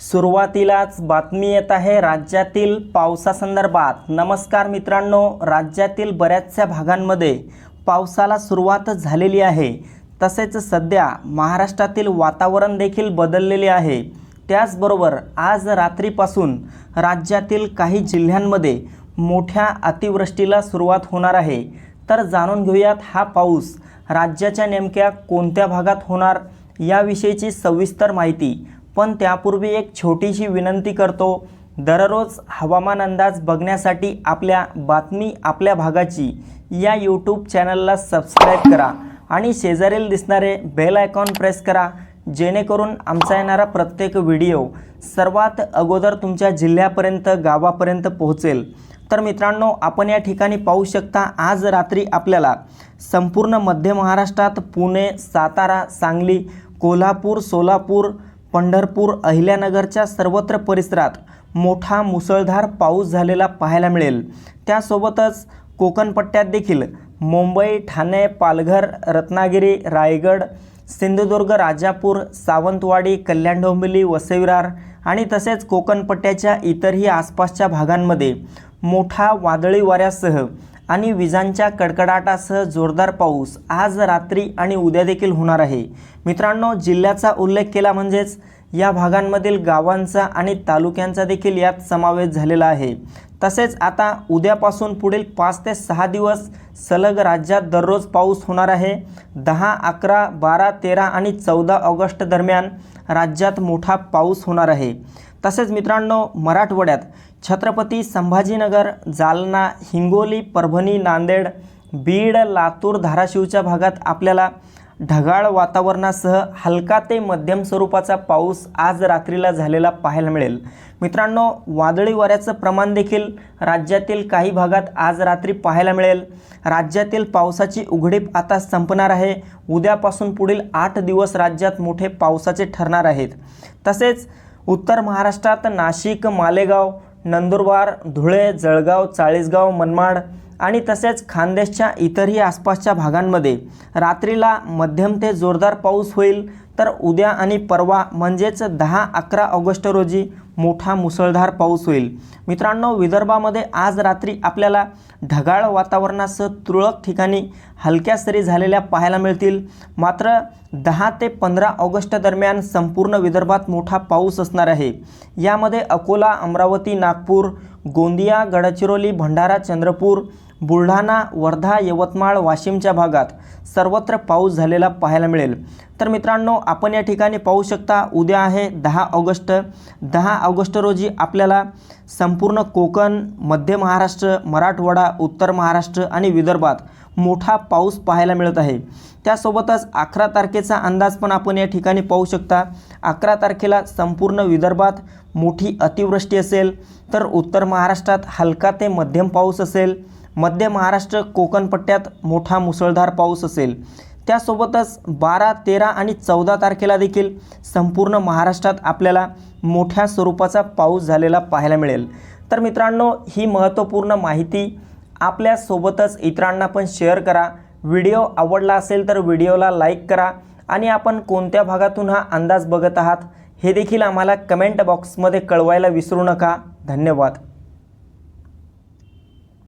सुरुवातीलाच बातमी येत आहे राज्यातील पावसासंदर्भात. नमस्कार मित्रांनो राज्यातील बऱ्याचशा भागांमध्ये पावसाला सुरुवात झालेली आहे. तसेच सध्या महाराष्ट्रातील वातावरण देखील बदललेले आहे. त्याचबरोबर आज रात्रीपासून राज्यातील काही जिल्ह्यांमध्ये मोठ्या अतिवृष्टीला सुरुवात होणार आहे. तर जाणून घेऊयात हा पाऊस राज्याच्या नेमक्या कोणत्या भागात होणार याविषयीची सविस्तर माहिती. पण त्यापूर्वी एक छोटीशी विनंती करतो दररोज हवामान अंदाज बघण्यासाठी आपल्या बातमी आपल्या भागाची या यूट्यूब चॅनलला सबस्क्राईब करा आणि शेजारील दिसणारे बेल आयकॉन प्रेस करा जेणेकरून आमचा येणारा प्रत्येक व्हिडिओ सर्वात अगोदर तुमच्या जिल्ह्यापर्यंत गावापर्यंत पोहोचेल. तर मित्रांनो आपण या ठिकाणी पाहू शकता आज रात्री आपल्याला संपूर्ण मध्य महाराष्ट्रात पुणे सातारा सांगली कोल्हापूर सोलापूर पंढरपूर अहिल्यानगरच्या सर्वत्र परिसरात मोठा मुसळधार पाऊस झालेला पाहायला मिळेल. त्यासोबतच कोकणपट्ट्यात देखील मुंबई ठाणे पालघर रत्नागिरी रायगड सिंधुदुर्ग राजापूर सावंतवाडी कल्याण डोंबिवली वसईविरार आणि तसेच कोकणपट्ट्याच्या इतरही आसपासच्या भागांमध्ये मोठा वादळी वाऱ्यासह आणि विजांच्या कडकडाटासह जोरदार पाऊस आज रात्री आणि उद्या देखील होणार आहे. मित्रांनो जिल्ह्याचा उल्लेख केला म्हणजेच या भागांमधील गावांचा आणि तालुक्यांचा देखील यात समावेश झालेला आहे. तसेच आता उद्यापासून पुढील पाच ते सहा दिवस सलग राज्यात दररोज पाऊस होणार आहे. दहा अकरा बारा तेरा आणि चौदा ऑगस्ट दरम्यान राज्यात मोठा पाऊस होणार आहे. तसेच मित्रांनो मराठवाड्यात छत्रपती संभाजीनगर जालना हिंगोली परभणी नांदेड बीड लातूर धाराशिवच्या भागात आपल्याला ढगाळ वातावरणासह हलका ते मध्यम स्वरूपाचा पाऊस आज रात्रीला झालेला पाहायला मिळेल. मित्रांनो वादळी वाऱ्याचं प्रमाण देखील राज्यातील काही भागात आज रात्री पाहायला मिळेल. राज्यातील पावसाची उघडीप आता संपणार आहे. उद्यापासून पुढील आठ दिवस राज्यात मोठे पावसाचे ठरणार आहेत. तसेच उत्तर महाराष्ट्रात नाशिक मालेगाव नंदुरबार धुळे जळगाव चाळीसगाव मनमाड आणि तसेच खानदेशच्या इतरही आसपासच्या भागांमध्ये रात्रीला मध्यम ते जोरदार पाऊस होईल तर उद्या आणि परवा म्हणजेच दहा अकरा ऑगस्ट रोजी मोठा मुसळधार पाऊस होईल. मित्रांनो विदर्भामध्ये आज रात्री आपल्याला ढगाळ वातावरणासह तुरळक ठिकाणी हलक्या सरी झालेल्या पाहायला मिळतील. मात्र दहा ते पंधरा ऑगस्ट दरम्यान संपूर्ण विदर्भात मोठा पाऊस असणार आहे. यामध्ये अकोला अमरावती नागपूर गोंदिया गडचिरोली भंडारा चंद्रपूर बुलढाणा वर्धा यवतमाळ वाशिमच्या भागात सर्वत्र पाऊस झालेला पाहायला मिळेल. तर मित्रांनो आपण या ठिकाणी पाहू शकता उद्या आहे दहा ऑगस्ट. दहा ऑगस्ट रोजी आपल्याला संपूर्ण कोकण मध्य महाराष्ट्र मराठवाडा उत्तर महाराष्ट्र आणि विदर्भात मोठा पाऊस पाहायला मिळत आहे. त्यासोबतच अकरा तारखेचा अंदाज पण आपण या ठिकाणी पाहू शकता. अकरा तारखेला संपूर्ण विदर्भात मोठी अतिवृष्टी असेल तर उत्तर महाराष्ट्रात हलका ते मध्यम पाऊस असेल. मध्य महाराष्ट्र कोकण पट्ट्यात मोठा मुसळधार पाऊस असेल. त्यासोबतच बारा तेरा आणि चौदा तारखेला देखील संपूर्ण महाराष्ट्रात आपल्याला मोठ्या स्वरूपाचा पाऊस झालेला पाहायला मिळेल. तर मित्रांनो ही महत्त्वपूर्ण माहिती आपल्यासोबतच इतरांना पण शेअर करा. व्हिडिओ आवडला असेल तर व्हिडिओला लाईक करा आणि आपण कोणत्या भागातून हा अंदाज बघत आहात हे देखील आम्हाला कमेंट बॉक्समध्ये कळवायला विसरू नका. धन्यवाद.